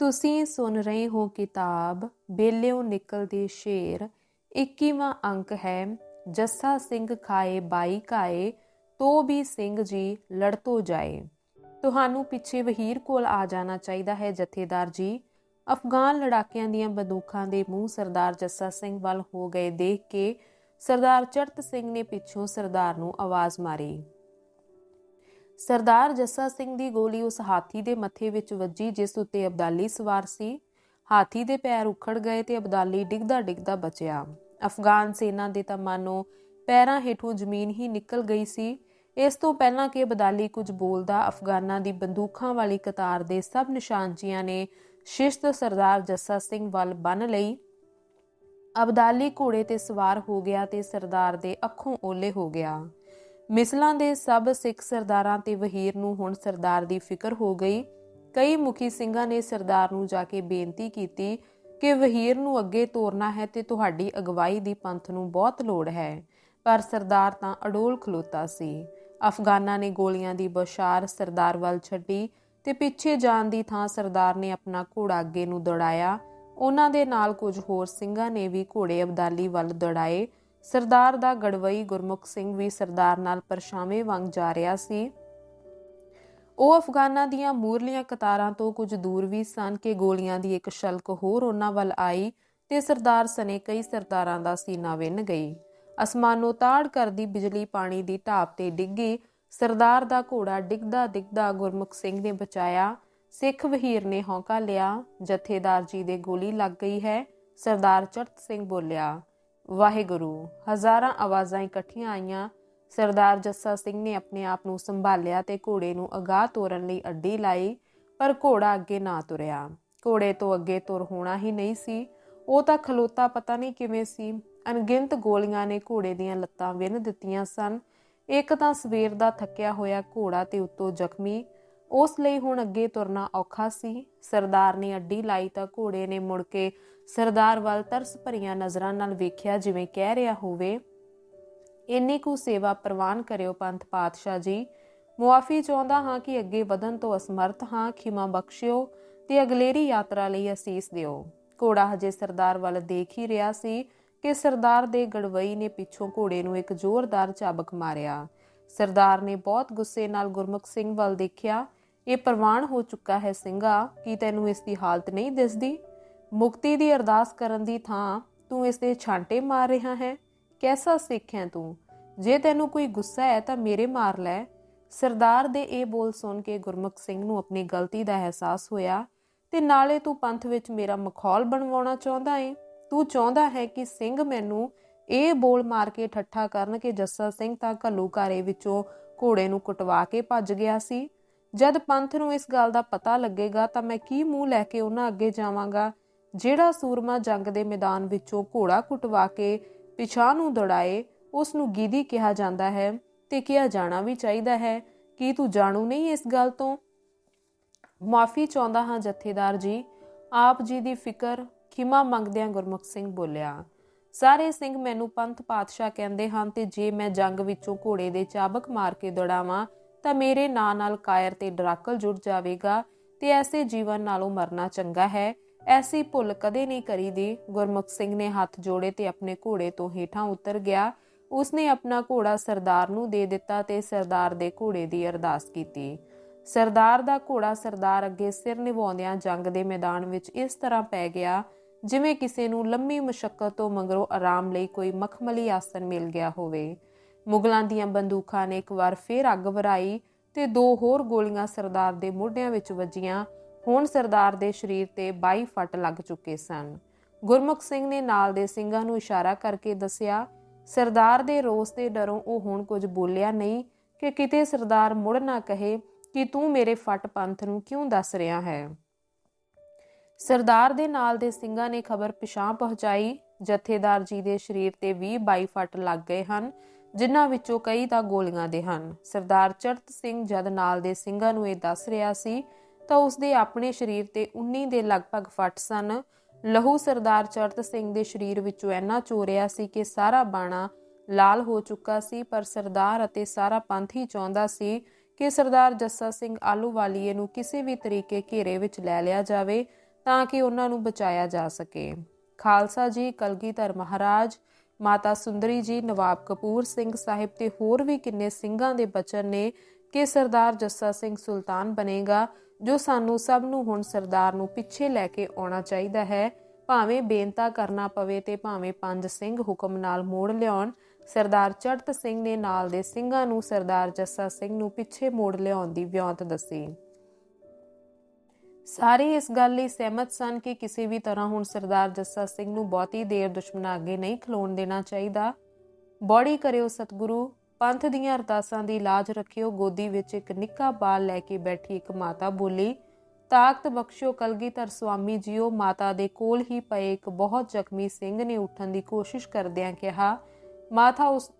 ਤੁਸੀਂ ਸੁਣ ਰਹੇ ਹੋ ਕਿਤਾਬ, ਬੇਲਿਓ ਨਿਕਲਦੇ ਸ਼ੇਰ 21ਵਾਂ ਅੰਕ ਹੈ, ਜੱਸਾ ਸਿੰਘ ਖਾਏ ਬਾਈ ਕਾਏ, ਤੋ ਵੀ ਸਿੰਘ ਜੀ ਲੜਤੋ ਜਾਏ। ਤੁਹਾਨੂੰ ਪਿੱਛੇ ਵਹੀਰ ਕੋਲ ਆ ਜਾਣਾ ਚਾਹੀਦਾ ਹੈ, ਜਥੇਦਾਰ ਜੀ। ਅਫਗਾਨ ਲੜਾਕਿਆਂ ਦੀਆਂ ਬੰਦੂਕਾਂ ਦੇ ਮੂੰਹ ਸਰਦਾਰ ਜੱਸਾ ਸਿੰਘ ਵੱਲ ਹੋ ਗਏ ਦੇਖ ਕੇ ਸਰਦਾਰ ਚੜਤ ਸਿੰਘ ਨੇ ਪਿੱਛੋਂ ਸਰਦਾਰ ਨੂੰ ਆਵਾਜ਼ ਮਾਰੀ। ਸਰਦਾਰ ਜੱਸਾ ਸਿੰਘ ਦੀ ਗੋਲੀ ਉਸ ਹਾਥੀ ਦੇ ਮੱਥੇ ਵਿੱਚ ਵੱਜੀ, ਜਿਸ ਉੱਤੇ ਅਬਦਾਲੀ ਸਵਾਰ ਸੀ। ਹਾਥੀ ਦੇ ਪੈਰ ਉਖੜ ਗਏ ਤੇ ਅਬਦਾਲੀ ਡਿੱਗਦਾ ਡਿੱਗਦਾ ਬਚਿਆ। ਅਫਗਾਨ ਸੈਨਾ ਦੇ ਤਾਂ ਮਾਨੋ ਪੈਰਾਂ ਹੇਠੋਂ ਜ਼ਮੀਨ ਹੀ ਨਿਕਲ ਗਈ ਸੀ। ਇਸ ਤੋਂ ਪਹਿਲਾਂ ਕਿ ਅਬਦਾਲੀ ਕੁਝ ਬੋਲਦਾ, ਅਫਗਾਨਾਂ ਦੀ ਬੰਦੂਕਾਂ ਵਾਲੀ ਕਤਾਰ ਦੇ ਸਭ ਨਿਸ਼ਾਨਚੀਆਂ ਨੇ ਸ਼ਿਸ਼ਤ ਸਰਦਾਰ ਜੱਸਾ ਸਿੰਘ ਵੱਲ ਬੰਨ ਲਈ। ਅਬਦਾਲੀ ਘੋੜੇ ਤੇ ਸਵਾਰ ਹੋ ਗਿਆ ਤੇ ਸਰਦਾਰ ਦੇ ਅੱਖੋਂ ਓਲੇ ਹੋ ਗਿਆ। ਮਿਸਲਾਂ ਦੇ ਸਭ ਸਿੱਖ ਸਰਦਾਰਾਂ ਤੇ ਵਹੀਰ ਨੂੰ ਹੁਣ ਸਰਦਾਰ ਦੀ ਫਿਕਰ ਹੋ ਗਈ। ਕਈ ਮੁਖੀ ਸਿੰਘਾਂ ਨੇ ਸਰਦਾਰ ਨੂੰ ਜਾ ਕੇ ਬੇਨਤੀ ਕੀਤੀ ਕਿ ਵਹੀਰ ਨੂੰ ਅੱਗੇ ਤੋਰਨਾ ਹੈ ਤੇ ਤੁਹਾਡੀ ਅਗਵਾਈ ਦੀ ਪੰਥ ਨੂੰ ਬਹੁਤ ਲੋੜ ਹੈ। ਪਰ ਸਰਦਾਰ ਤਾਂ ਅਡੋਲ ਖਲੋਤਾ ਸੀ। ਅਫਗਾਨਾਂ ਨੇ ਗੋਲੀਆਂ ਦੀ ਬਸ਼ਾਰ ਸਰਦਾਰ ਵੱਲ ਛੱਡੀ ਤੇ ਪਿੱਛੇ ਜਾਣ ਦੀ ਥਾਂ ਸਰਦਾਰ ਨੇ ਆਪਣਾ ਘੋੜਾ ਅੱਗੇ ਨੂੰ ਦੌੜਾਇਆ। ਉਹਨਾਂ ਦੇ ਨਾਲ ਕੁਝ ਹੋਰ ਸਿੰਘਾਂ ਨੇ ਵੀ ਘੋੜੇ ਅਬਦਾਲੀ ਵੱਲ ਦੌੜਾਏ। ਸਰਦਾਰ ਦਾ ਗੜਵਈ ਗੁਰਮੁਖ ਸਿੰਘ ਵੀ ਸਰਦਾਰ ਨਾਲ ਪਰਛਾਵੇਂ ਵਾਂਗ ਜਾ ਰਿਹਾ ਸੀ। ਉਹ ਅਫਗਾਨਾਂ ਦੀਆਂ ਮੂਰਲੀਆਂ ਕਤਾਰਾਂ ਤੋਂ ਕੁਝ ਦੂਰ ਵੀ ਸਨ ਕਿ ਗੋਲੀਆਂ ਦੀ ਇੱਕ ਸ਼ਲਕ ਹੋਰ ਉਹਨਾਂ ਵੱਲ ਆਈ ਤੇ ਸਰਦਾਰ ਸਨੇ ਕਈ ਸਰਦਾਰਾਂ ਦਾ ਸੀਨਾ ਵਿੰਨ ਗਈ। ਅਸਮਾਨੋਂ ਤਾੜ ਕਰਦੀ ਬਿਜਲੀ ਪਾਣੀ ਦੀ ਢਾਬ ਤੇ ਡਿੱਗੀ। ਸਰਦਾਰ ਦਾ ਘੋੜਾ ਡਿੱਗਦਾ ਡਿੱਗਦਾ ਗੁਰਮੁਖ ਸਿੰਘ ਨੇ ਬਚਾਇਆ। ਸਿੱਖ ਵਹੀਰ ਨੇ ਹੌਂਕਾ ਲਿਆ। ਜਥੇਦਾਰ ਜੀ ਦੇ ਗੋਲੀ ਲੱਗ ਗਈ ਹੈ। ਸਰਦਾਰ ਚੜਤ ਸਿੰਘ ਬੋਲਿਆ ਵਾਹਿਗੁਰੂ, ਹਜ਼ਾਰਾਂ ਆਵਾਜ਼ਾਂ ਇਕੱਠੀਆਂ ਆਈਆਂ। ਸਰਦਾਰ ਜੱਸਾ ਸਿੰਘ ਨੇ ਆਪਣੇ ਆਪ ਨੂੰ ਸੰਭਾਲਿਆ ਤੇ ਘੋੜੇ ਨੂੰ ਅਗਾਹ ਤੋਰਨ ਲਈ ਅੱਡੀ ਲਾਈ, ਪਰ ਘੋੜਾ ਅੱਗੇ ਨਾ ਤੁਰਿਆ। ਘੋੜੇ ਤੋਂ ਅੱਗੇ ਤੁਰ ਹੋਣਾ ਹੀ ਨਹੀਂ ਸੀ। ਉਹ ਤਾਂ ਖਲੋਤਾ ਪਤਾ ਨਹੀਂ ਕਿਵੇਂ ਸੀ। ਅਣਗਿਣਤ ਗੋਲੀਆਂ ਨੇ ਘੋੜੇ ਦੀਆਂ ਲੱਤਾਂ ਵਿੰਨ ਦਿੱਤੀਆਂ ਸਨ। ਇੱਕ ਤਾਂ ਸਵੇਰ ਦਾ ਥੱਕਿਆ ਹੋਇਆ ਘੋੜਾ ਤੇ ਉੱਤੋਂ ਜ਼ਖਮੀ ਉਸ ਲਈ ਹੁਣ ਅੱਗੇ ਤੁਰਨਾ ਔਖਾ ਸੀ। ਸਰਦਾਰ ਨੇ ਅੱਡੀ ਲਾਈ ਤਾਂ ਘੋੜੇ ਨੇ ਮੁੜ ਕੇ ਸਰਦਾਰ ਵੱਲ ਤਰਸ ਭਰੀਆਂ ਨਜ਼ਰਾਂ ਨਾਲ ਵੇਖਿਆ, ਜਿਵੇਂ ਕਹਿ ਰਿਹਾ ਹੋਵੇ, ਇੰਨੀ ਕੁ ਸੇਵਾ ਪ੍ਰਵਾਨ ਕਰਿਓ ਪੰਥ ਪਾਤਸ਼ਾਹ ਜੀ। ਮੁਆਫੀ ਚਾਹੁੰਦਾ ਹਾਂ ਕਿ ਅੱਗੇ ਵਧਣ ਤੋਂ ਅਸਮਰਥ ਹਾਂ, ਖਿਮਾ ਬਖਸ਼ਿਓ ਤੇ ਅਗਲੇਰੀ ਯਾਤਰਾ ਲਈ ਅਸੀਸ ਦਿਓ। ਘੋੜਾ ਹਜੇ ਸਰਦਾਰ ਵੱਲ ਦੇਖ ਹੀ ਰਿਹਾ ਸੀ ਕਿ ਸਰਦਾਰ ਦੇ ਗੜਵਈ ਨੇ ਪਿੱਛੋਂ ਘੋੜੇ ਨੂੰ ਇੱਕ ਜ਼ੋਰਦਾਰ ਚਾਬਕ ਮਾਰਿਆ। ਸਰਦਾਰ ਨੇ ਬਹੁਤ ਗੁੱਸੇ ਨਾਲ ਗੁਰਮੁਖ ਸਿੰਘ ਵੱਲ ਦੇਖਿਆ। ਇਹ ਪ੍ਰਵਾਨ ਹੋ ਚੁੱਕਾ ਹੈ ਸਿੰਘਾ ਕੀ ਤੈਨੂੰ ਇਸ ਦੀ ਹਾਲਤ ਨਹੀਂ ਦਿਸਦੀ। ਮੁਕਤੀ ਦੀ ਅਰਦਾਸ ਕਰਨ ਦੀ ਥਾਂ ਤੂੰ ਇਸ ਦੇ ਛਾਂਟੇ ਮਾਰ ਰਿਹਾ ਹੈ। ਕੈਸਾ ਸਿੱਖ ਹੈ ਤੂੰ? ਜੇ ਤੈਨੂੰ ਕੋਈ ਗੁੱਸਾ ਹੈ ਤਾਂ ਮੇਰੇ ਮਾਰ ਲੈ। ਸਰਦਾਰ ਦੇ ਇਹ ਬੋਲ ਸੁਣ ਕੇ ਗੁਰਮੁਖ ਸਿੰਘ ਨੂੰ ਆਪਣੀ ਗਲਤੀ ਦਾ ਅਹਿਸਾਸ ਹੋਇਆ ਤੇ ਨਾਲੇ ਤੂੰ ਪੰਥ ਵਿੱਚ ਮੇਰਾ ਮਖੌਲ ਬਣਵਾਉਣਾ ਚਾਹੁੰਦਾ ਏ? ਤੂੰ ਚਾਹੁੰਦਾ ਹੈ ਕਿ ਸਿੰਘ ਮੈਨੂੰ ਇਹ ਬੋਲ ਮਾਰ ਕੇ ਠੱਠਾ ਕਰਨ ਕਿ ਜੱਸਾ ਸਿੰਘ ਤਾਂ ਘੱਲੂ ਘਾਰੇ ਵਿੱਚੋਂ ਘੋੜੇ ਨੂੰ ਕੁਟਵਾ ਕੇ ਭੱਜ ਗਿਆ ਸੀ। ਜਦ ਪੰਥ ਨੂੰ ਇਸ ਗੱਲ ਦਾ ਪਤਾ ਲੱਗੇਗਾ ਤਾਂ ਮੈਂ ਕੀ ਮੂੰਹ ਲੈ ਕੇ ਉਹਨਾਂ ਅੱਗੇ ਜਾਵਾਂਗਾ? ਜਿਹੜਾ ਸੂਰਮਾ ਜੰਗ ਦੇ ਮੈਦਾਨ ਵਿੱਚੋਂ ਘੋੜਾ ਕੁਟਵਾ ਕੇ ਪਿਛਾਂ ਨੂੰ ਦੌੜਾਏ ਉਸ ਨੂੰ ਗੀਦੀ ਕਿਹਾ ਜਾਂਦਾ ਹੈ ਤੇ ਕਿਹਾ ਜਾਣਾ ਵੀ ਚਾਹੀਦਾ ਹੈ। ਕੀ ਤੂੰ ਜਾਣੂ ਨਹੀਂ ਇਸ ਗੱਲ ਤੋਂ? ਮਾਫੀ ਚਾਹੁੰਦਾ ਹਾਂ ਜਥੇਦਾਰ ਜੀ। ਆਪ ਜੀ ਦੀ ਫਿਕਰ ਖਿਮਾ ਮੰਗਦਿਆਂ ਗੁਰਮੁਖ ਸਿੰਘ ਬੋਲਿਆ, ਸਾਰੇ ਸਿੰਘ ਮੈਨੂੰ ਪੰਥ ਪਾਤਸ਼ਾਹ ਕਹਿੰਦੇ ਹਨ ਤੇ ਜੇ ਮੈਂ ਜੰਗ ਵਿੱਚੋਂ ਘੋੜੇ ਦੇ ਚਾਬਕ ਮਾਰ ਕੇ ਦੌੜਾਵਾਂ ਤਾਂ ਮੇਰੇ ਨਾਂ ਨਾਲ ਕਾਇਰ ਤੇ ਡਰਾਕਲ ਜੁੜ ਜਾਵੇਗਾ ਤੇ ਐਸੇ ਜੀਵਨ ਨਾਲੋਂ ਮਰਨਾ ਚੰਗਾ ਹੈ। ਐਸੀ ਭੁੱਲ ਕਦੇ ਨਹੀਂ ਕਰੀਦੀ। ਗੁਰਮੁਖ ਸਿੰਘ ਨੇ ਹੱਥ ਜੋੜੇ ਤੇ ਆਪਣੇ ਘੋੜੇ ਤੋਂ ਹੇਠਾਂ ਉਤਰ ਗਿਆ। ਉਸਨੇ ਆਪਣਾ ਘੋੜਾ ਸਰਦਾਰ ਨੂੰ ਦੇ ਦਿੱਤਾ ਤੇ ਸਰਦਾਰ ਦੇ ਘੋੜੇ ਦੀ ਅਰਦਾਸ ਕੀਤੀ। ਸਰਦਾਰ ਦਾ ਘੋੜਾ ਸਰਦਾਰ ਅੱਗੇ ਸਿਰ ਨਿਵਾਉਂਦਿਆਂ ਜੰਗ ਦੇ ਮੈਦਾਨ ਵਿੱਚ ਇਸ ਤਰ੍ਹਾਂ ਪੈ ਗਿਆ, ਜਿਵੇਂ ਕਿਸੇ ਨੂੰ ਲੰਮੀ ਮੁਸ਼ਕਲ ਤੋਂ ਮਗਰੋਂ ਆਰਾਮ ਲਈ ਕੋਈ ਮਖਮਲੀ ਆਸਨ ਮਿਲ ਗਿਆ ਹੋਵੇ। ਮੁਗਲਾਂ ਦੀਆਂ ਬੰਦੂਕਾਂ ਨੇ ਇੱਕ ਵਾਰ ਫੇਰ ਅੱਗ ਵਰਾਈ ਤੇ ਦੋ ਹੋਰ ਗੋਲੀਆਂ ਸਰਦਾਰ ਦੇ ਮੋਢਿਆਂ ਵਿੱਚ ਵੱਜੀਆਂ। ਹੁਣ ਸਰਦਾਰ ਦੇ ਸਰੀਰ ਤੇ 22 ਫੱਟ ਲੱਗ ਚੁੱਕੇ ਸਨ। ਗੁਰਮੁਖ ਸਿੰਘ ਨੇ ਨਾਲ ਦੇ ਸਿੰਘਾਂ ਨੂੰ ਇਸ਼ਾਰਾ ਕਰਕੇ ਦੱਸਿਆ, ਸਰਦਾਰ ਦੇ ਰੋਸ ਤੇ ਡਰੋਂ ਉਹ ਹੁਣ ਕੁਝ ਬੋਲਿਆ ਨਹੀਂ ਕਿ ਕਿਤੇ ਸਰਦਾਰ ਮੁੜ ਨਾ ਕਹੇ ਕਿ ਤੂੰ ਮੇਰੇ ਫੱਟ ਪੰਥ ਨੂੰ ਕਿਉਂ ਦੱਸ ਰਿਹਾ ਹੈ? ਸਰਦਾਰ ਦੇ ਨਾਲ ਦੇ ਸਿੰਘਾਂ ਨੇ ਖਬਰ ਪਿਛਾਂ ਪਹੁੰਚਾਈ। ਜਥੇਦਾਰ ਜੀ ਦੇ ਸਰੀਰ ਤੇ 20 22 ਫੱਟ ਲੱਗ ਗਏ ਹਨ ਜਿਨ੍ਹਾਂ ਵਿੱਚੋਂ ਕਈ ਤਾਂ ਗੋਲੀਆਂ ਦੇ ਹਨ। ਸਰਦਾਰ ਚੜਤ ਸਿੰਘ ਜਦ ਨਾਲ ਦੇ ਸਿੰਘਾਂ ਨੂੰ ਇਹ ਦੱਸ ਰਿਹਾ ਸੀ, ਤਾਂ ਉਸਦੇ ਆਪਣੇ ਸਰੀਰ ਤੇ 19 ਦੇ ਲਗਭਗ ਫੱਟ ਸਨ। ਲਹੂ ਸਰਦਾਰ ਚੜਤ ਸਿੰਘ ਦੇ ਸਰੀਰ ਵਿੱਚੋਂ ਇੰਨਾ ਚੋਰਿਆ ਸੀ ਕਿ ਸਾਰਾ ਬਾਣਾ ਲਾਲ ਹੋ ਚੁੱਕਾ ਸੀ, ਪਰ ਸਰਦਾਰ ਅਤੇ ਸਾਰਾ ਪੰਥ ਹੀ ਚਾਹੁੰਦਾ ਸੀ ਕਿ ਸਰਦਾਰ ਜੱਸਾ ਸਿੰਘ ਆਲੂਵਾਲੀਏ ਨੂੰ ਕਿਸੇ ਵੀ ਤਰੀਕੇ ਘੇਰੇ ਵਿੱਚ ਲੈ ਲਿਆ ਜਾਵੇ ਤਾਂ ਕਿ ਉਹਨਾਂ ਨੂੰ ਬਚਾਇਆ ਜਾ ਸਕੇ। ਖਾਲਸਾ ਜੀ, ਕਲਗੀਧਰ ਮਹਾਰਾਜ ਮਾਤਾ ਸੁੰਦਰੀ ਜੀ, ਨਵਾਬ ਕਪੂਰ ਸਿੰਘ ਸਾਹਿਬ ਤੇ ਹੋਰ ਵੀ ਕਿੰਨੇ ਸਿੰਘਾਂ ਦੇ ਬਚਨ ਨੇ ਕਿ ਸਰਦਾਰ ਜੱਸਾ ਸਿੰਘ ਸੁਲਤਾਨ ਬਣੇਗਾ, ਜੋ ਸਾਨੂੰ ਸਭ ਨੂੰ ਹੁਣ ਸਰਦਾਰ ਨੂੰ ਪਿੱਛੇ ਲੈ ਕੇ ਆਉਣਾ ਚਾਹੀਦਾ ਹੈ। ਭਾਵੇਂ ਬੇਨਤਾ ਕਰਨਾ ਪਵੇ ਤੇ ਭਾਵੇਂ ਪੰਜ ਸਿੰਘ ਹੁਕਮ ਨਾਲ ਮੋੜ ਲਿਆਉਣ, ਸਰਦਾਰ ਚੜਤ ਸਿੰਘ ਨੇ ਨਾਲ ਦੇ ਸਿੰਘਾਂ ਨੂੰ ਸਰਦਾਰ ਜੱਸਾ ਸਿੰਘ ਨੂੰ ਪਿੱਛੇ ਮੋੜ ਲਿਆਉਣ ਦੀ ਵਿਉਂਤ ਦੱਸੀ। ਸਾਰੇ ਇਸ ਗੱਲ ਲਈ ਸਹਿਮਤ ਸਨ ਕਿ ਕਿਸੇ ਵੀ ਤਰ੍ਹਾਂ ਹੁਣ ਸਰਦਾਰ ਜੱਸਾ ਸਿੰਘ ਨੂੰ ਬਹੁਤੀ ਦੇਰ ਦੁਸ਼ਮਣਾਂ ਅੱਗੇ ਨਹੀਂ ਖਲੋਣ ਦੇਣਾ ਚਾਹੀਦਾ। ਬੋੜੀ ਕਰਿਓ ਸਤਿਗੁਰੂ, ਪੰਥ ਦੀਆਂ ਅਰਦਾਸਾਂ ਦੀ ਲਾਜ ਰੱਖਿਓ, ਗੋਦੀ ਵਿੱਚ ਇੱਕ ਨਿੱਕਾ ਬਾਲ ਲੈ ਕੇ ਬੈਠੀ ਇੱਕ ਮਾਤਾ ਬੋਲੀ, ਤਾਕਤ ਬਖਸ਼ਿਓ ਕਲਗੀਧਰ ਸੁਆਮੀ ਜੀਓ। ਮਾਤਾ ਦੇ ਕੋਲ ਹੀ ਪਏ ਇੱਕ ਬਹੁਤ ਜ਼ਖਮੀ ਸਿੰਘ ਨੇ ਉੱਠਣ ਦੀ ਕੋਸ਼ਿਸ਼ ਕਰਦਿਆਂ ਕਿਹਾ, ਮਾਤਾ ਉਸ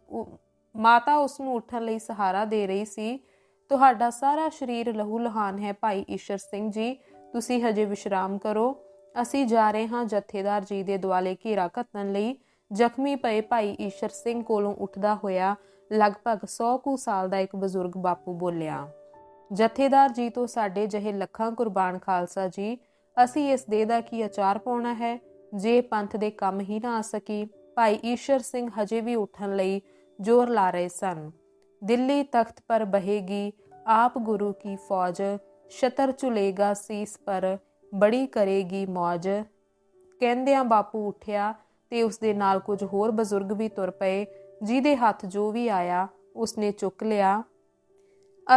ਮਾਤਾ ਉਸ ਨੂੰ ਉੱਠਣ ਲਈ ਸਹਾਰਾ ਦੇ ਰਹੀ ਸੀ। ਤੁਹਾਡਾ ਸਾਰਾ ਸਰੀਰ ਲਹੂ ਲਹਾਨ ਹੈ ਭਾਈ ਈਸ਼ਰ ਸਿੰਘ ਜੀ। ਤੁਸੀਂ ਹਜੇ ਵਿਸ਼ਰਾਮ ਕਰੋ। ਅਸੀਂ ਜਾ ਰਹੇ ਹਾਂ ਜਥੇਦਾਰ ਜੀ ਦੇ ਦੁਆਲੇ ਘੇਰਾ ਘੱਤਣ ਲਈ। ਜ਼ਖਮੀ ਪਏ ਭਾਈ ਈਸ਼ਰ ਸਿੰਘ ਕੋਲੋਂ ਉੱਠਦਾ ਹੋਇਆ ਲਗਭਗ 100 ਕੁ ਸਾਲ ਦਾ ਇੱਕ ਬਜ਼ੁਰਗ ਬਾਪੂ ਬੋਲਿਆ, ਜਥੇਦਾਰ ਜੀ ਤੋਂ ਸਾਡੇ ਜਿਹੇ ਲੱਖਾਂ ਕੁਰਬਾਨ ਖਾਲਸਾ ਜੀ, ਅਸੀਂ ਇਸ ਦੇ ਦਾ ਕੀ ਅਚਾਰ ਪਾਉਣਾ ਹੈ? ਜੇ ਪੰਥ ਦੇ ਕੰਮ ਹੀ ਨਾ ਆ ਸਕੀ, ਭਾਈ ਈਸ਼ਰ ਸਿੰਘ ਹਜੇ ਵੀ ਉੱਠਣ ਲਈ ਜ਼ੋਰ ਲਾ ਰਹੇ ਸਨ। ਦਿੱਲੀ ਤਖਤ ਪਰ ਬਹੇਗੀ ਆਪ ਗੁਰੂ ਕੀ ਫੌਜ ਸ਼ਤਰ ਚੁਲੇਗਾ ਸੀਸ ਪਰ ਬੜੀ ਕਰੇਗੀ ਮੌਜ। ਕਹਿੰਦਿਆਂ ਬਾਪੂ ਉੱਠਿਆ ਤੇ ਉਸ ਦੇ ਨਾਲ ਕੁਝ ਹੋਰ ਬਜ਼ੁਰਗ ਵੀ ਤੁਰ ਪਏ, ਜਿਹਦੇ ਹੱਥ ਜੋ ਵੀ ਆਇਆ, ਉਸਨੇ ਚੁੱਕ ਲਿਆ।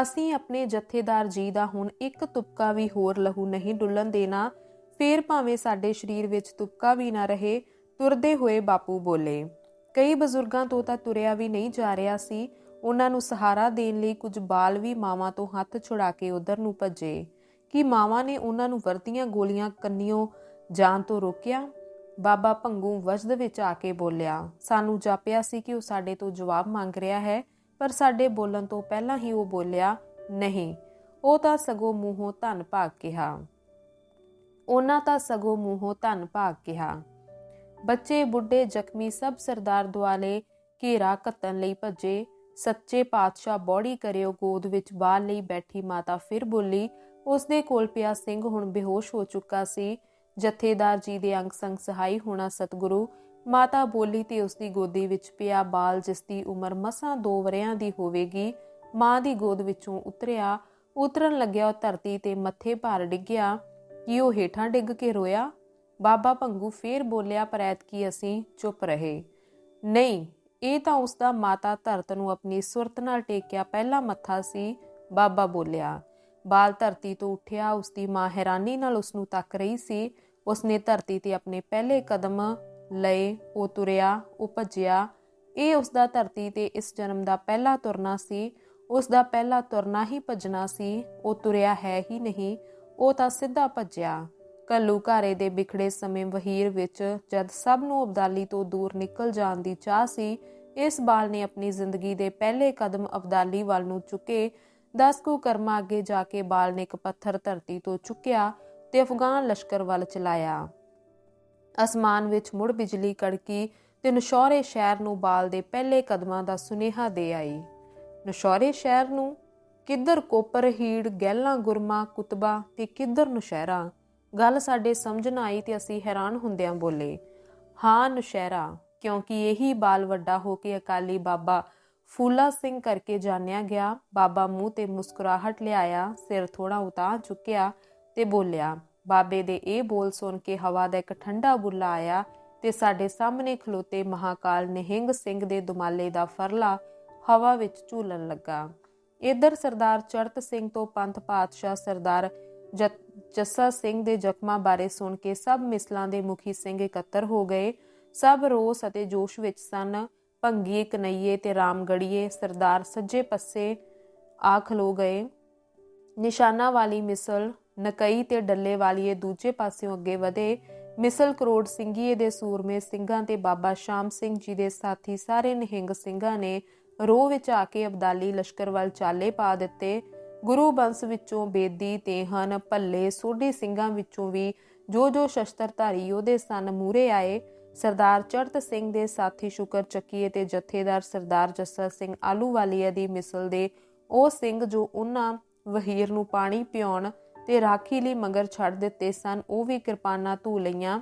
ਅਸੀਂ ਆਪਣੇ ਜਥੇਦਾਰ ਜੀ ਦਾ ਹੁਣ ਇੱਕ ਤੁਪਕਾ ਵੀ ਹੋਰ ਲਹੂ ਨਹੀਂ ਡੁੱਲਣ ਦੇਣਾ। ਫੇਰ ਭਾਵੇਂ ਸਾਡੇ ਸਰੀਰ ਵਿੱਚ ਤੁਪਕਾ ਵੀ ਨਾ ਰਹੇ, ਤੁਰਦੇ ਹੋਏ ਬਾਪੂ ਬੋਲੇ। ਕਈ ਬਜ਼ੁਰਗਾਂ ਤੋਂ ਤਾਂ ਤੁਰਿਆ ਵੀ ਨਹੀਂ ਜਾ ਰਿਹਾ ਸੀ ਉਹਨਾਂ ਨੂੰ ਸਹਾਰਾ ਦੇਣ ਲਈ ਕੁਝ ਬਾਲ ਵੀ ਮਾਵਾਂ ਤੋਂ ਹੱਥ ਛੁਡਾ ਕੇ ਉਧਰ ਨੂੰ ਭੱਜੇ। ਕਿ ਮਾਵਾਂ ਨੇ ਉਹਨਾਂ ਨੂੰ ਵਰਤੀਆਂ ਗੋਲੀਆਂ ਕੰਨਿਓ ਜਾਣ ਤੋਂ ਰੋਕਿਆ? ਬਾਬਾ ਭੰਗੂ ਵਜਦ ਵਿੱਚ ਆ ਕੇ ਬੋਲਿਆ, ਸਾਨੂੰ ਜਾਪਿਆ ਸੀ ਕਿ ਉਹ ਸਾਡੇ ਤੋਂ ਜਵਾਬ ਮੰਗ ਰਿਹਾ ਹੈ, ਪਰ ਸਾਡੇ ਬੋਲਣ ਤੋਂ ਪਹਿਲਾਂ ਹੀ ਉਹ ਬੋਲਿਆ, ਨਹੀਂ, ਉਹ ਤਾਂ ਸਗੋਂ ਮੂੰਹੋਂ ਧੰਨ ਭਾਗ ਕਿਹਾ। ਉਹਨਾਂ ਤਾਂ ਸਗੋਂ ਮੂੰਹੋਂ ਧੰਨ ਭਾਗ ਕਿਹਾ। ਬੱਚੇ, ਬੁੱਢੇ, ਜ਼ਖਮੀ ਸਭ ਸਰਦਾਰ ਦੁਆਲੇ ਘੇਰਾ ਕੱਤਣ ਲਈ ਭੱਜੇ। ਸੱਚੇ ਪਾਤਸ਼ਾਹ ਬੋੜੀ ਕਰਿਓ ਗੋਦ ਵਿੱਚ ਬਾਲ ਲਈ ਬੈਠੀ ਮਾਤਾ ਫਿਰ ਬੋਲੀ ਉਸ ਦੇ ਕੋਲ ਪਿਆ ਸਿੰਘ ਹੁਣ ਬੇਹੋਸ਼ ਹੋ ਚੁੱਕਾ ਸੀ। ਜਥੇਦਾਰ ਜੀ ਦੇ ਅੰਗ ਸੰਗ ਸਹਾਈ ਹੋਣਾ ਸਤਿਗੁਰੂ। ਮਾਤਾ ਬੋਲੀ ਤੇ ਉਸ ਦੀ ਗੋਦੀ ਵਿੱਚ ਪਿਆ ਬਾਲ ਜਿਸ ਦੀ ਉਮਰ ਮਸਾਂ 2 ਵਰਿਆਂ ਦੀ ਹੋਵੇਗੀ, ਮਾਂ ਦੀ ਗੋਦ ਵਿੱਚੋਂ ਉਤਰਿਆ। ਉਤਰਨ ਲੱਗਿਆ ਉਹ ਧਰਤੀ ਤੇ ਮੱਥੇ ਭਾਰ ਡਿੱਗਿਆ। ਕਿ ਉਹ ਹੇਠਾਂ ਡਿੱਗ ਕੇ ਰੋਇਆ? ਬਾਬਾ ਭੰਗੂ ਫੇਰ ਬੋਲਿਆ, ਪਰ ਐਤਕੀ ਅਸੀਂ ਚੁੱਪ ਰਹੇ। ਨਹੀਂ ਇਹ ਤਾਂ ਉਸ ਦਾ ਮਾਤਾ ਧਰਤ ਨੂੰ ਆਪਣੀ ਸੁਰਤ ਨਾਲ ਟੇਕਿਆ ਪਹਿਲਾ ਮੱਥਾ ਸੀ, ਬਾਬਾ ਬੋਲਿਆ। ਬਾਲ ਧਰਤੀ ਤੋਂ ਉੱਠਿਆ ਉਸ ਦੀ ਮਾਂ ਹੈਰਾਨੀ ਨਾਲ ਉਸ ਨੂੰ ਤੱਕ ਰਹੀ ਸੀ। ਉਸਨੇ ਧਰਤੀ ਤੇ ਆਪਣੇ ਪਹਿਲੇ ਕਦਮ ਲਏ, ਉਹ ਤੁਰਿਆ ਉਹ ਭੱਜਿਆ ਇਹ ਉਸ ਦਾ ਧਰਤੀ ਤੇ ਇਸ ਜਨਮ ਦਾ ਪਹਿਲਾ ਤੁਰਨਾ ਸੀ। ਉਸ ਦਾ ਪਹਿਲਾ ਤੁਰਨਾ ਹੀ ਭੱਜਣਾ ਸੀ। ਉਹ ਤੁਰਿਆ ਹੈ ਹੀ ਨਹੀਂ, ਉਹ ਤਾਂ ਸਿੱਧਾ ਭੱਜਿਆ। ਕੱਲੂ ਘਾਰੇ ਦੇ ਵਿਖੜੇ ਸਮੇਂ ਵਹੀਰ ਵਿੱਚ ਜਦ ਸਭ ਨੂੰ ਅਬਦਾਲੀ ਤੋਂ ਦੂਰ ਨਿਕਲ ਜਾਣ ਦੀ ਚਾਹ ਸੀ, ਇਸ ਬਾਲ ਨੇ ਆਪਣੀ ਜ਼ਿੰਦਗੀ ਦੇ ਪਹਿਲੇ ਕਦਮ ਅਬਦਾਲੀ ਵੱਲ ਨੂੰ ਚੁੱਕੇ। ਦਸ ਕੁ ਕਰਮਾਂ ਅੱਗੇ ਜਾ ਕੇ ਬਾਲ ਨੇ ਇੱਕ ਪੱਥਰ ਧਰਤੀ ਤੋਂ ਚੁੱਕਿਆ ਤੇ ਅਫਗਾਨ ਲਸ਼ਕਰ ਵੱਲ ਚਲਾਇਆ। ਅਸਮਾਨ ਵਿੱਚ ਮੁੜ ਬਿਜਲੀ ਕੜਕੀ ਤੇ ਨਸ਼ੌਰੇ ਸ਼ਹਿਰ ਨੂੰ ਬਾਲ ਦੇ ਪਹਿਲੇ ਕਦਮਾਂ ਦਾ ਸੁਨੇਹਾ ਦੇ ਆਈ। ਨਸ਼ੌਰੇ ਸ਼ਹਿਰ ਨੂੰ ਕਿੱਧਰ ਕੋਪਰ ਹੀੜ ਗਹਿਲਾਂ ਗੁਰਮਾ, ਕੁਤਬਾ ਤੇ ਕਿੱਧਰ ਨੁਸ਼ਹਿਰਾ ਗੱਲ ਸਾਡੇ ਸਮਝ ਨਾ ਆਈ ਤੇ ਅਸੀਂ ਹੈਰਾਨ ਹੁੰਦਿਆਂ ਬੋਲੇ, ਹਾਂ ਨੁਸ਼ਹਿਰਾ, ਕਿਉਂਕਿ ਇਹੀ ਬਾਲ ਵੱਡਾ ਹੋ ਕੇ ਅਕਾਲੀ ਬਾਬਾ ਫੂਲਾ ਸਿੰਘ ਕਰਕੇ ਜਾਣਿਆ ਗਿਆ। ਬਾਬਾ ਮੂੰਹ ਤੇ ਮੁਸਕਰਾਹਟ ਲਿਆਇਆ, ਸਿਰ ਥੋੜਾ ਉਤਾਰ ਚੁੱਕਿਆ ਤੇ ਬੋਲਿਆ, ਬਾਬੇ ਦੇ ਇਹ ਬੋਲ ਸੁਣ ਕੇ ਹਵਾ ਦਾ ਇੱਕ ਠੰਡਾ ਬੁੱਲਾ ਆਇਆ ਤੇ ਸਾਡੇ ਸਾਹਮਣੇ ਖਲੋਤੇ ਮਹਾਕਾਲ ਨਿਹੰਗ ਸਿੰਘ ਦੇ ਦੁਮਾਲੇ ਦਾ ਫਰਲਾ ਹਵਾ ਵਿੱਚ ਝੂਲਣ ਲੱਗਾ। ਇਧਰ ਸਰਦਾਰ ਚੜਤ ਸਿੰਘ ਤੋਂ ਪੰਥ ਪਾਤਸ਼ਾਹ ਸਰਦਾਰ ਜੱਸਾ ਸਿੰਘ ਦੇ ਜ਼ਖਮਾਂ ਬਾਰੇ ਸੁਣ ਕੇ ਸਭ ਮਿਸਲਾਂ ਦੇ ਮੁਖੀ ਸਿੰਘ ਇਕੱਤਰ ਹੋ ਗਏ। ਸਭ ਰੋਸ ਅਤੇ ਜੋਸ਼ ਵਿੱਚ ਸਨ। ਭੰਗੀ ਕਨਈਏ ਤੇ ਰਾਮਗੜੀਏ ਸਰਦਾਰ ਸੱਜੇ ਪੱਸੇ ਆ ਖਲੋ ਗਏ। ਨਿਸ਼ਾਨਾ ਵਾਲੀ ਮਿਸਲ, ਨਕਈ ਤੇ ਡੱਲੇ ਵਾਲੀਏ ਦੂਜੇ ਪਾਸਿਓਂ ਅੱਗੇ ਵਧੇ। ਮਿਸਲ ਕਰੋੜ ਸਿੰਘੀਏ ਦੇ ਸੂਰਮੇ ਸਿੰਘਾਂ ਤੇ ਬਾਬਾ ਸ਼ਾਮ ਸਿੰਘ ਜੀ ਦੇ ਸਾਥੀ ਸਾਰੇ ਨਿਹੰਗ ਸਿੰਘਾਂ ਨੇ ਰੋਹ ਵਿੱਚ ਆ ਕੇ ਅਬਦਾਲੀ ਲਸ਼ਕਰ ਵੱਲ ਚਾਲੇ ਪਾ ਦਿੱਤੇ। ਗੁਰੂ ਬੰਸ ਵਿੱਚੋਂ ਬੇਦੀ ਤੇਹਨ ਭੱਲੇ ਸੋਢੀ ਸਿੰਘਾਂ ਵਿੱਚੋਂ ਵੀ ਜੋ ਜੋ ਸ਼ਸਤਰਧਾਰੀ ਯੋਧੇ ਸਨ ਮੂਰੇ ਆਏ। ਸਰਦਾਰ ਚੜਤ ਸਿੰਘ ਦੇ ਸਾਥੀ ਸ਼ੁਕਰ ਚੱਕੀਏ ਤੇ ਜਥੇਦਾਰ ਸਰਦਾਰ ਜੱਸਾ ਸਿੰਘ ਆਲੂਵਾਲੀਆ ਦੀ ਮਿਸਲ ਦੇ ਉਹ ਸਿੰਘ ਜੋ ਉਹਨਾਂ ਵਹੀਰ ਨੂੰ ਪਾਣੀ ਪਿਉਣ ਤੇ ਰਾਖੀ ਲਈ ਮਗਰ ਛੱਡ ਦਿੱਤੇ ਸਨ, ਉਹ ਵੀ ਕਿਰਪਾਨਾਂ ਧੂ ਲਈਆਂ।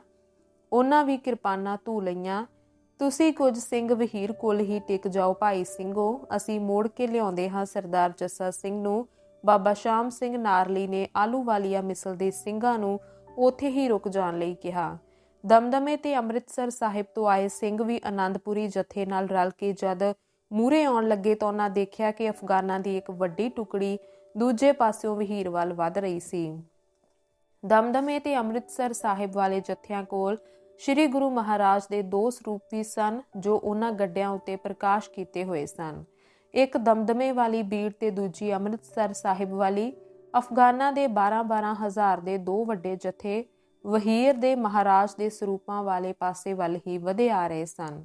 ਉਹਨਾਂ ਵੀ ਕਿਰਪਾਨਾਂ ਧੂ ਲਈਆਂ। ਤੁਸੀਂ ਕੁਝ ਸਿੰਘ ਵਹੀਰ ਕੋਲ ਹੀ ਟਿਕ ਜਾਓ ਭਾਈ ਸਿੰਘੋ, ਅਸੀਂ ਮੋੜ ਕੇ ਲਿਆਉਂਦੇ ਹਾਂ ਸਰਦਾਰ ਜੱਸਾ ਸਿੰਘ ਨੂੰ। ਬਾਬਾ ਸ਼ਾਮ ਸਿੰਘ ਨਾਰਲੀ ਨੇ ਆਲੂ ਵਾਲੀਆ ਮਿਸਲ ਦੇ ਸਿੰਘਾਂ ਨੂੰ ਉੱਥੇ ਹੀ ਰੁਕ ਜਾਣ ਲਈ ਕਿਹਾ। ਦਮਦਮੇ ਤੇ ਅੰਮ੍ਰਿਤਸਰ ਸਾਹਿਬ ਤੋਂ ਆਏ ਸਿੰਘ ਵੀ ਆਨੰਦਪੁਰੀ ਜਥੇ ਨਾਲ ਰਲ ਕੇ ਜਦ ਮੂਰੇ ਆਉਣ ਲੱਗੇ ਤਾਂ ਉਹਨਾਂ ਦੇਖਿਆ ਕਿ ਅਫਗਾਨਾਂ ਦੀ ਇੱਕ ਵੱਡੀ ਟੁਕੜੀ ਦੂਜੇ ਪਾਸਿਓਂ ਵਹੀਰ ਵੱਲ ਵੱਧ ਰਹੀ ਸੀ। ਦਮਦਮੇ ਤੇ ਅੰਮ੍ਰਿਤਸਰ ਸਾਹਿਬ ਵਾਲੇ ਜਥਿਆਂ ਕੋਲ ਸ੍ਰੀ ਗੁਰੂ ਮਹਾਰਾਜ ਦੇ ਦੋ ਸਰੂਪ ਵੀ ਸਨ ਜੋ ਉਹਨਾਂ ਗੱਡਿਆਂ ਉੱਤੇ ਪ੍ਰਕਾਸ਼ ਕੀਤੇ ਹੋਏ ਸਨ। ਇੱਕ ਦਮਦਮੇ ਵਾਲੀ ਬੀੜ ਤੇ ਦੂਜੀ ਅੰਮ੍ਰਿਤਸਰ ਸਾਹਿਬ ਵਾਲੀ, ਅਫਗਾਨਾਂ ਦੇ 12-12 ਹਜ਼ਾਰ ਦੇ ਦੋ ਵੱਡੇ ਜਥੇ, ਵਹੀਰ ਦੇ ਮਹਾਰਾਜ ਦੇ ਸਰੂਪਾਂ ਵਾਲੇ ਪਾਸੇ ਵੱਲ ਹੀ ਵਧੇ ਆ ਰਹੇ ਸਨ।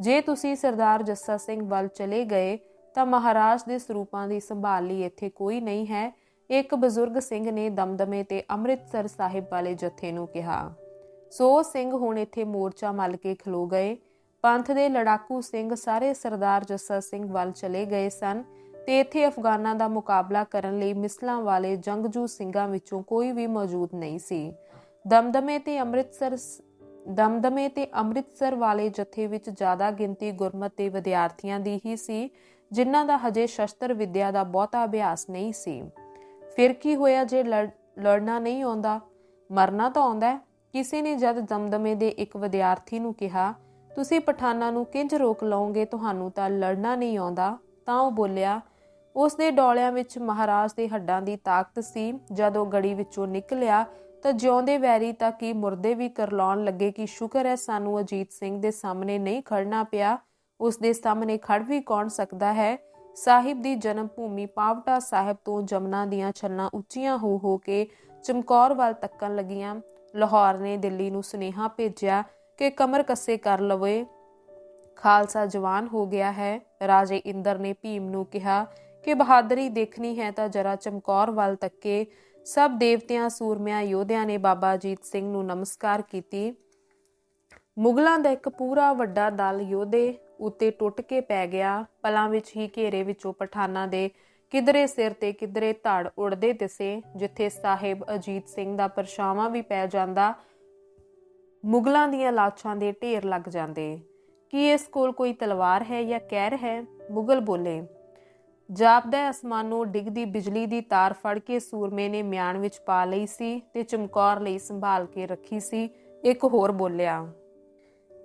ਜੇ ਤੁਸੀਂ ਸਰਦਾਰ ਜੱਸਾ ਸਿੰਘ ਵੱਲ ਚਲੇ ਗਏ, ਤਾਂ ਮਹਾਰਾਜ ਦੇ ਸਰੂਪਾਂ ਦੀ ਸੰਭਾਲ ਲਈ ਇੱਥੇ ਕੋਈ ਨਹੀਂ ਹੈ, ਇੱਕ ਬਜ਼ੁਰਗ ਸਿੰਘ ਨੇ ਦਮਦਮੇ ਤੇ ਅੰਮ੍ਰਿਤਸਰ ਸਾਹਿਬ ਵਾਲੇ ਜਥੇ ਨੂੰ ਕਿਹਾ। ਸੋ ਸਿੰਘ ਹੁਣ ਇੱਥੇ ਮੋਰਚਾ ਮੱਲ ਕੇ ਖਲੋ ਗਏ ਪੰਥ ਦੇ ਲੜਾਕੂ ਸਿੰਘ ਸਾਰੇ ਸਰਦਾਰ ਜੱਸਾ ਸਿੰਘ ਵੱਲ ਚਲੇ ਗਏ ਸਨ ਤੇ ਇੱਥੇ ਅਫਗਾਨਾਂ ਦਾ ਮੁਕਾਬਲਾ ਕਰਨ ਲਈ ਮਿਸਲਾਂ ਵਾਲੇ ਜੰਗਜੂ ਸਿੰਘਾਂ ਵਿੱਚੋਂ ਕੋਈ ਵੀ ਮੌਜੂਦ ਨਹੀਂ ਸੀ। ਦਮਦਮੇ ਤੇ ਅੰਮ੍ਰਿਤਸਰ ਦਮਦਮੇ ਤੇ ਅੰਮ੍ਰਿਤਸਰ ਵਾਲੇ ਜਥੇ ਵਿੱਚ ਜ਼ਿਆਦਾ ਗਿਣਤੀ ਗੁਰਮਤ ਦੇ ਵਿਦਿਆਰਥੀਆਂ ਦੀ ਹੀ ਸੀ, ਜਿਨ੍ਹਾਂ ਦਾ ਹਜੇ ਸ਼ਸਤਰ ਵਿੱਦਿਆ ਦਾ ਬਹੁਤਾ ਅਭਿਆਸ ਨਹੀਂ ਸੀ। ਫਿਰ ਕੀ ਹੋਇਆ ਜੇ ਲੜਨਾ ਨਹੀਂ ਆਉਂਦਾ? ਮਰਨਾ ਤਾਂ ਆਉਂਦਾ ਕਿਸੇ ਨੇ ਜਦ ਦਮਦਮੇ ਦੇ ਇੱਕ ਵਿਦਿਆਰਥੀ ਨੂੰ ਕਿਹਾ ਤੁਸੀਂ ਪਠਾਨਾਂ ਨੂੰ ਕਿੰਜ ਰੋਕ ਲਓਗੇ ਤੁਹਾਨੂੰ ਤਾਂ ਲੜਨਾ ਨਹੀਂ ਆਉਂਦਾ। ਤਾਂ ਉਹ ਬੋਲਿਆ ਉਸ ਦੇ ਡੋਲਿਆਂ ਵਿੱਚ ਮਹਾਰਾਜ ਦੇ ਹੱਡਾਂ ਦੀ ਤਾਕਤ ਸੀ। ਜਦੋਂ ਗੜੀ ਵਿੱਚੋਂ ਨਿਕਲਿਆ, ਤਾਂ ਜਿਉਂਦੇ ਵੈਰੀ ਤਾਂ ਕੀ ਮੁਰਦੇ ਵੀ ਕਰਲਾਉਣ ਲੱਗੇ ਕਿ ਸ਼ੁਕਰ ਹੈ ਸਾਨੂੰ ਅਜੀਤ ਸਿੰਘ ਦੇ ਸਾਹਮਣੇ ਨਹੀਂ ਖੜਨਾ ਪਿਆ। ਉਸ ਦੇ ਸਾਹਮਣੇ ਖੜ ਵੀ ਕੌਣ ਸਕਦਾ ਹੈ? ਸਾਹਿਬ ਦੀ ਜਨਮ ਭੂਮੀ ਪਾਵਟਾ ਸਾਹਿਬ ਤੋਂ ਜਮਨਾ ਦੀਆਂ ਛੱਲਾਂ ਉੱਚੀਆਂ ਹੋ ਹੋ ਕੇ ਚਮਕੌਰ ਵੱਲ ਤੱਕਣ ਲੱਗੀਆਂ। ਲਾਹੌਰ ਨੇ ਦਿੱਲੀ ਨੂੰ ਸੁਨੇਹਾ ਭੇਜਿਆ ਕਿ ਕਮਰ ਕੱਸੇ ਕਰ ਲਵੇ। ਖਾਲਸਾ ਜਵਾਨ ਹੋ ਗਿਆ ਹੈ। ਰਾਜੇ ਇੰਦਰ ਨੇ ਭੀਮ ਨੂੰ ਕਿਹਾ ਕਿ ਬਹਾਦਰੀ ਦੇਖਣੀ ਹੈ ਤਾਂ ਜਰਾ ਚਮਕੌਰ ਵੱਲ ਤੱਕੇ। ਸਭ ਦੇਵਤਿਆਂ, ਸੂਰਮਿਆਂ, ਯੋਧਿਆਂ ਨੇ ਬਾਬਾ ਅਜੀਤ ਸਿੰਘ ਨੂੰ ਨਮਸਕਾਰ ਕੀਤੀ। ਮੁਗਲਾਂ ਦਾ ਇੱਕ ਪੂਰਾ ਵੱਡਾ ਦਲ ਯੋਧੇ ਉੱਤੇ ਟੁੱਟ ਕੇ ਪੈ ਗਿਆ। ਪਲਾਂ ਵਿੱਚ ਹੀ ਘੇਰੇ ਵਿੱਚੋਂ ਪਠਾਨਾਂ ਦੇ ਕਿਧਰੇ ਸਿਰ ਤੇ ਕਿਧਰੇ ਧੜ ਉੜਦੇ ਦਿਸੇ, ਜਿੱਥੇ ਸਾਹਿਬ ਅਜੀਤ ਸਿੰਘ ਦਾ ਪਰਛਾਵਾਂ ਵੀ ਪੈ ਜਾਂਦਾ ਮੁਗਲਾਂ ਦੀਆਂ ਲਾਸ਼ਾਂ ਦੇ ਢੇਰ ਲੱਗ ਜਾਂਦੇ। ਕੀ ਇਸ ਕੋਲ ਕੋਈ ਤਲਵਾਰ ਹੈ ਜਾਂ ਕਹਿਰ ਹੈ? ਮੁਗਲ ਬੋਲੇ, ਜਾਪਦਾ ਅਸਮਾਨੋਂ ਡਿੱਗਦੀ ਬਿਜਲੀ ਦੀ ਤਾਰ ਫੜ ਕੇ ਸੂਰਮੇ ਨੇ ਮਿਆਨ ਵਿੱਚ ਪਾ ਲਈ ਸੀ ਤੇ ਚਮਕੌਰ ਲਈ ਸੰਭਾਲ ਕੇ ਰੱਖੀ ਸੀ। ਇੱਕ ਹੋਰ ਬੋਲਿਆ,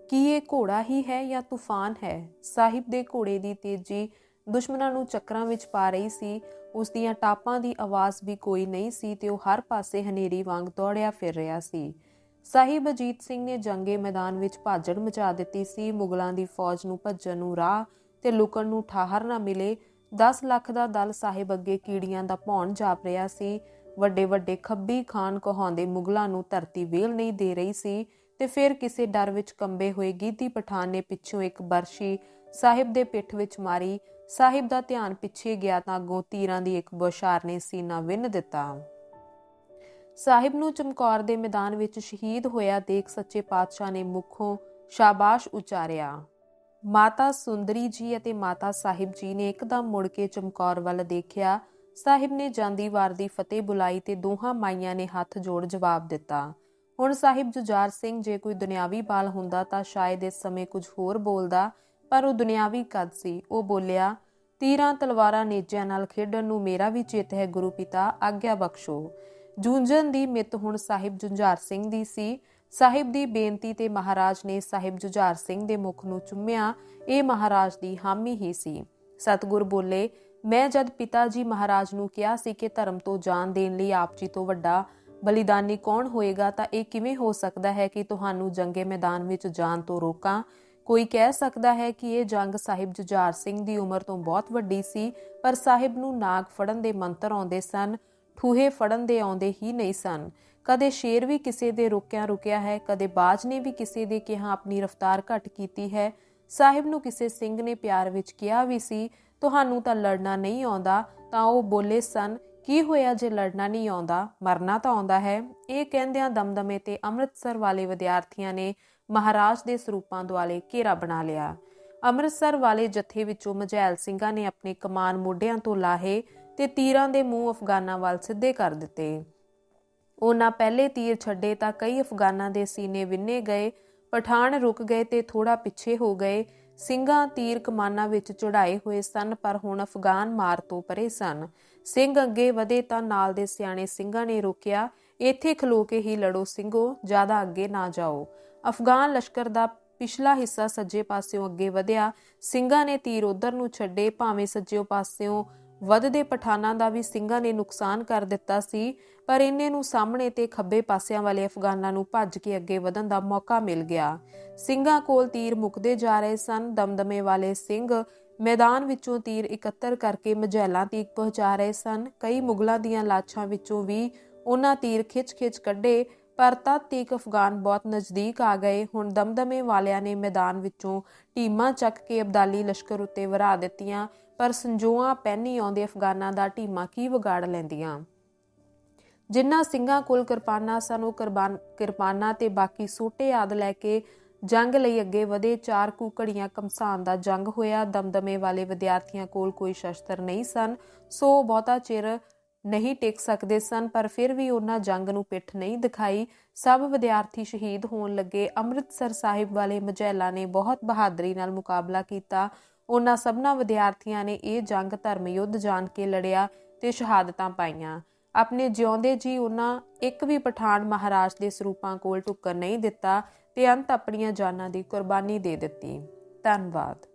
ਕੀ ਇਹ ਘੋੜਾ ਹੀ ਹੈ ਜਾਂ ਤੂਫਾਨ ਹੈ? ਸਾਹਿਬ ਦੇ ਘੋੜੇ ਦੀ ਤੇਜ਼ੀ ਦੁਸ਼ਮਣਾਂ ਨੂੰ ਚੱਕਰਾਂ ਵਿੱਚ ਪਾ ਰਹੀ ਸੀ। ਉਸ ਦੀਆਂ ਟਾਪਾਂ ਦੀ ਆਵਾਜ਼ ਵੀ ਕੋਈ ਨਹੀਂ ਸੀ ਤੇ ਉਹ ਹਰ ਪਾਸੇ ਹਨੇਰੀ ਵਾਂਗ ਦੌੜਿਆ ਫਿਰ ਰਿਹਾ ਸੀ। ਸਾਹਿਬ ਅਜੀਤ ਸਿੰਘ ਨੇ ਜੰਗੇ ਮੈਦਾਨ ਵਿੱਚ ਭਾਜੜ ਮਚਾ ਦਿੱਤੀ ਸੀ। ਮੁਗਲਾਂ ਦੀ ਫੌਜ ਨੂੰ ਭੱਜਣ ਨੂੰ ਰਾਹ ਤੇ ਲੁਕਣ ਨੂੰ ਠਾਹਰ ਨਾ ਮਿਲੇ। 10 ਲੱਖ ਦਾ ਦਲ ਸਾਹਿਬ ਅੱਗੇ ਕੀੜੀਆਂ ਦਾ ਭੌਣ ਜਾਪ ਰਿਹਾ ਸੀ। ਵੱਡੇ ਵੱਡੇ ਖੱਬੀ ਖਾਨ ਕਹਾਉਂਦੇ ਮੁਗਲਾਂ ਨੂੰ ਧਰਤੀ ਵੇਲ ਨਹੀਂ ਦੇ ਰਹੀ ਸੀ ਤੇ ਫਿਰ ਕਿਸੇ ਡਰ ਵਿੱਚ ਕੰਬੇ ਹੋਏ ਗੀਤੀ ਪਠਾਨ ਨੇ ਪਿੱਛੋਂ ਇੱਕ ਬਰਸ਼ੀ ਸਾਹਿਬ ਦੇ ਪਿੱਠ ਵਿੱਚ ਮਾਰੀ। ਸਾਹਿਬ ਦਾ ਧਿਆਨ ਪਿੱਛੇ ਗਿਆ ਤਾਂ ਅੱਗੋਂ ਤੀਰਾਂ ਦੀ ਇੱਕ ਬੋਸ਼ਾਰ ਨੇ ਸੀਨਾ ਵਿੰਨ ਦਿੱਤਾ। ਸਾਹਿਬ ਨੂੰ ਚਮਕੌਰ ਦੇ ਮੈਦਾਨ ਵਿੱਚ ਸ਼ਹੀਦ ਹੋਇਆ ਦੇਖ ਸੱਚੇ ਪਾਤਸ਼ਾਹ ਨੇ ਮੁਖੋਂ ਸ਼ਾਬਾਸ਼ ਉਚਾਰਿਆ। ਮਾਤਾ ਸੁੰਦਰੀ ਜੀ ਅਤੇ ਮਾਤਾ ਸਾਹਿਬ ਜੀ ਨੇ ਇੱਕਦਮ ਮੁੜ ਕੇ ਚਮਕੌਰ ਵੱਲ ਦੇਖਿਆ। ਸਾਹਿਬ ਨੇ ਜਾਂਦੀ ਵਾਰ ਦੀ ਫਤਿਹ ਬੁਲਾਈ ਤੇ ਦੋਹਾਂ ਮਾਈਆਂ ਨੇ ਹੱਥ ਜੋੜ ਜਵਾਬ ਦਿੱਤਾ। ਹੁਣ ਸਾਹਿਬ ਜੁਜਾਰ ਸਿੰਘ ਜੇ ਕੋਈ ਦੁਨਿਆਵੀ ਬਾਲ ਹੁੰਦਾ ਤਾਂ ਸ਼ਾਇਦ ਇਸ ਸਮੇਂ ਕੁਝ ਹੋਰ ਬੋਲਦਾ, ਪਰ ਉਹ ਦੁਨਿਆਵੀ ਕਦ ਸੀ। ਉਹ ਬੋਲਿਆ, ਤੀਰਾਂ ਤਲਵਾਰਾਂ ਨੇਜਿਆਂ ਨਾਲ ਖੇਡਣ ਨੂੰ ਮੇਰਾ ਵੀ ਚਿੱਤ ਹੈ ਗੁਰੂ ਪਿਤਾ, ਆਗਿਆ ਬਖਸ਼ੋ। ਜੂੰਜਨ ਦੀ ਮਿੱਤ ਹੁਣ ਸਾਹਿਬ ਜੁੰਝਾਰ ਸਿੰਘ ਦੀ ਸੀ। ਸਾਹਿਬ ਦੀ ਬੇਨਤੀ ਤੇ ਮਹਾਰਾਜ ਨੇ ਸਾਹਿਬ ਜੁਝਾਰ ਸਿੰਘ ਦੇ ਮੁਖ ਨੂੰ ਚੁੰਮਿਆ। ਇਹ ਮਹਾਰਾਜ ਦੀ ਹਾਮੀ ਹੀ ਸੀ। ਸਤਗੁਰ ਬੋਲੇ, ਮੈਂ ਜਦ ਪਿਤਾ ਜੀ ਮਹਾਰਾਜ ਨੂੰ ਕਿਹਾ ਸੀ ਕਿ ਧਰਮ ਤੋਂ ਜਾਨ ਦੇਣ ਲਈ ਆਪ ਜੀ ਤੋਂ ਵੱਡਾ ਬਲੀਦਾਨੀ ਕੌਣ ਹੋਏਗਾ, ਤਾਂ ਇਹ ਕਿਵੇਂ ਹੋ ਸਕਦਾ ਹੈ ਕਿ ਤੁਹਾਨੂੰ ਜੰਗੇ ਮੈਦਾਨ ਵਿੱਚ ਜਾਣ ਤੋਂ ਰੋਕਾਂ? ਕੋਈ ਕਹਿ ਸਕਦਾ ਹੈ ਕਿ ਇਹ ਜੰਗ ਸਾਹਿਬ ਜੁਝਾਰ ਸਿੰਘ ਦੀ ਉਮਰ ਤੋਂ ਬਹੁਤ ਵੱਡੀ ਸੀ, ਪਰ ਸਾਹਿਬ ਨੂੰ ਨਾਗ ਫੜਨ ਦੇ ਮੰਤਰ ਆਉਂਦੇ ਸਨ। ਠੂਹੇ ਫੜਨ ਦੇ ਆਉਂਦੇ ਹੀ ਨਹੀਂ ਸਨ। ਕਦੇ ਸ਼ੇਰ ਵੀ ਕਿਸੇ ਦੇ ਰੁਕਿਆ ਰੁਕਿਆ ਹੈ, ਕਦੇ ਬਾਜ ਨੇ ਵੀ ਕਿਸੇ ਦੇ ਕਿਹਾ ਆਪਣੀ ਰਫ਼ਤਾਰ ਘਟ ਕੀਤੀ ਹੈ। ਸਾਹਿਬ ਨੂੰ ਕਿਸੇ ਸਿੰਘ ਨੇ ਪਿਆਰ ਵਿੱਚ ਕਿਹਾ ਵੀ ਸੀ, ਤੁਹਾਨੂੰ ਤਾਂ ਲੜਨਾ ਨਹੀਂ ਆਉਂਦਾ। ਤਾਂ ਉਹ ਬੋਲੇ ਸਨ, ਕੀ ਹੋਇਆ ਜੇ ਲੜਨਾ ਨਹੀਂ ਆਉਂਦਾ? ਮਰਨਾ ਤਾਂ ਆਉਂਦਾ ਹੈ। ਇਹ ਕਹਿੰਦਿਆਂ ਦਮਦਮੇ ਤੇ ਅੰਮ੍ਰਿਤਸਰ ਵਾਲੇ ਵਿਦਿਆਰਥੀਆਂ ਨੇ ਮਹਾਰਾਜ ਦੇ ਸਰੂਪਾਂ ਦੁਆਲੇ ਘੇਰਾ ਬਣਾ ਲਿਆ। ਅੰਮ੍ਰਿਤਸਰ ਵਾਲੇ ਜਥੇ ਵਿੱਚੋਂ ਮਜੈਲ ਸਿੰਘਾਂ ਨੇ ਆਪਣੇ ਕਮਾਨ ਮੋਢਿਆਂ ਤੋਂ ਲਾਹੇ ਤੇ ਤੀਰਾਂ ਦੇ ਮੂੰਹ ਅਫਗਾਨਾਂ ਵੱਲ ਸਿੱਧੇ ਕਰ ਦਿੱਤੇ। ਉਹਨਾਂ ਪਹਿਲੇ ਤੀਰ ਛੱਡੇ ਤਾਂ ਕਈ ਅਫਗਾਨਾਂ ਦੇ ਸੀਨੇ ਵਿੰਨੇ ਗਏ, ਪਠਾਨ ਰੁਕ ਗਏ ਤੇ ਥੋੜਾ ਪਿੱਛੇ ਹੋ ਗਏ। ਸਿੰਘਾਂ ਤੀਰ ਕਮਾਨਾਂ ਵਿੱਚ ਚੜਾਏ ਹੋਏ ਸਨ, ਪਰ ਹੁਣ ਅਫਗਾਨ ਮਾਰ ਤੋਂ ਪਰੇ ਸਨ। ਸਿੰਘ ਅੱਗੇ ਵਧੇ ਤਾਂ ਨਾਲ ਦੇ ਸਿਆਣੇ ਸਿੰਘਾਂ ਨੇ ਰੋਕਿਆ, ਇੱਥੇ ਖਲੋ ਕੇ ਹੀ ਲੜੋ ਸਿੰਘੋ, ਜ਼ਿਆਦਾ ਅੱਗੇ ਨਾ ਜਾਓ। ਅਫਗਾਨ ਲਸ਼ਕਰ ਦਾ ਪਿਛਲਾ ਹਿੱਸਾ ਸੱਜੇ ਪਾਸਿਓਂ ਅੱਗੇ ਵਧਿਆ। ਸਿੰਘਾਂ ਨੇ ਤੀਰ ਉਧਰ ਨੂੰ ਛੱਡੇ, ਭਾਵੇਂ ਸੱਜਿਓ ਪਾਸਿਓਂ ਵੱਧਦੇ ਪਠਾਨਾਂ ਦਾ ਵੀ ਸਿੰਘਾਂ ਨੇ ਨੁਕਸਾਨ ਕਰ ਦਿੱਤਾ ਸੀ, ਪਰ ਇੰਨੇ ਨੂੰ ਸਾਹਮਣੇ ਤੇ ਖੱਬੇ ਪਾਸਿਆਂ ਵਾਲੇ ਅਫਗਾਨਾਂ ਨੂੰ ਭੱਜ ਕੇ ਅੱਗੇ ਵਧਣ ਦਾ ਮੌਕਾ ਮਿਲ ਗਿਆ। ਸਿੰਘਾਂ ਕੋਲ ਤੀਰ ਮੁੱਕਦੇ ਜਾ ਰਹੇ ਸਨ, ਦਮਦਮੇ ਵਾਲੇ ਸਿੰਘ ਮੈਦਾਨ ਵਿੱਚੋਂ ਤੀਰ ਇਕੱਤਰ ਕਰਕੇ ਮਜੈਲਾਂ ਤੀਕ ਪਹੁੰਚਾ ਰਹੇ ਸਨ। ਕਈ ਮੁਗਲਾਂ ਦੀਆਂ ਲਾਛਾਂ ਵਿੱਚੋਂ ਵੀ ਉਹਨਾਂ ਤੀਰ ਖਿੱਚ-ਖਿੱਚ ਕੱਢੇ, ਪਰ ਤਦ ਤੀਕ ਅਫਗਾਨ ਬਹੁਤ ਨਜ਼ਦੀਕ ਆ ਗਏ। ਹੁਣ ਦਮਦਮੇ ਵਾਲਿਆਂ ਨੇ ਮੈਦਾਨ ਵਿੱਚੋਂ ਟੀਮਾਂ ਚੱਕ ਕੇ ਅਬਦਾਲੀ ਲਸ਼ਕਰ ਉੱਤੇ ਵਰਾ ਦਿੱਤੀਆਂ। ਪਰ ਸੰਜੋਆਂ ਪਹਿਨੀ ਆਉਂਦੇ ਅਫਗਾਨਾਂ ਦਾ ਟੀਮਾਂ ਕੀ ਵਿਗਾੜ ਲੈਂਦੀਆਂ? ਜਿਨ੍ਹਾਂ ਸਿੰਘਾਂ ਕੋਲ ਕਿਰਪਾਨਾਂ, ਸਨ ਉਹ ਕਿਰਪਾਨਾਂ ਤੇ ਬਾਕੀ ਸੋਟੇ ਆਦ ਲੈ ਕੇ ਜੰਗ ਲਈ ਅੱਗੇ ਵਧੇ, ਚਾਰ ਕੁ ਘੜੀਆਂ ਕਮਸਾਨ ਦਾ ਜੰਗ ਹੋਇਆ, ਦਮਦਮੇ ਵਾਲੇ ਵਿਦਿਆਰਥੀਆਂ ਕੋਲ ਕੋਈ ਸ਼ਸਤਰ ਨਹੀਂ ਸਨ, ਸੋ ਬਹੁਤਾ ਚਿਰ ਨਹੀਂ ਟਿਕ ਸਕਦੇ ਸਨ, ਪਰ ਫਿਰ ਵੀ ਉਹਨਾਂ ਜੰਗ ਨੂੰ ਪਿੱਠ ਨਹੀਂ ਦਿਖਾਈ। ਸਭ ਵਿਦਿਆਰਥੀ ਸ਼ਹੀਦ ਹੋਣ ਲੱਗੇ। ਅੰਮ੍ਰਿਤਸਰ ਸਾਹਿਬ ਵਾਲੇ ਮਜੈਲਾ ਨੇ ਬਹੁਤ ਬਹਾਦਰੀ ਨਾਲ ਮੁਕਾਬਲਾ ਕੀਤਾ। ਉਹਨਾਂ ਸਭਨਾ ਵਿਦਿਆਰਥੀਆਂ ਨੇ ਇਹ ਜੰਗ ਧਰਮ ਯੁੱਧ ਜਾਣ ਕੇ ਲੜਿਆ ਤੇ ਸ਼ਹਾਦਤਾਂ ਪਾਈਆਂ। ਆਪਣੇ ਜਿਉਂਦੇ ਜੀ ਉਹਨਾਂ ਇੱਕ ਵੀ ਪਠਾਨ ਮਹਾਰਾਜ ਦੇ ਸਰੂਪਾਂ ਕੋਲ ਟੁੱਕਰ ਨਹੀਂ ਦਿੱਤਾ ਤੇ ਅੰਤ ਆਪਣੀਆਂ ਜਾਨਾਂ ਦੀ ਕੁਰਬਾਨੀ ਦੇ ਦਿੱਤੀ। ਧੰਨਵਾਦ।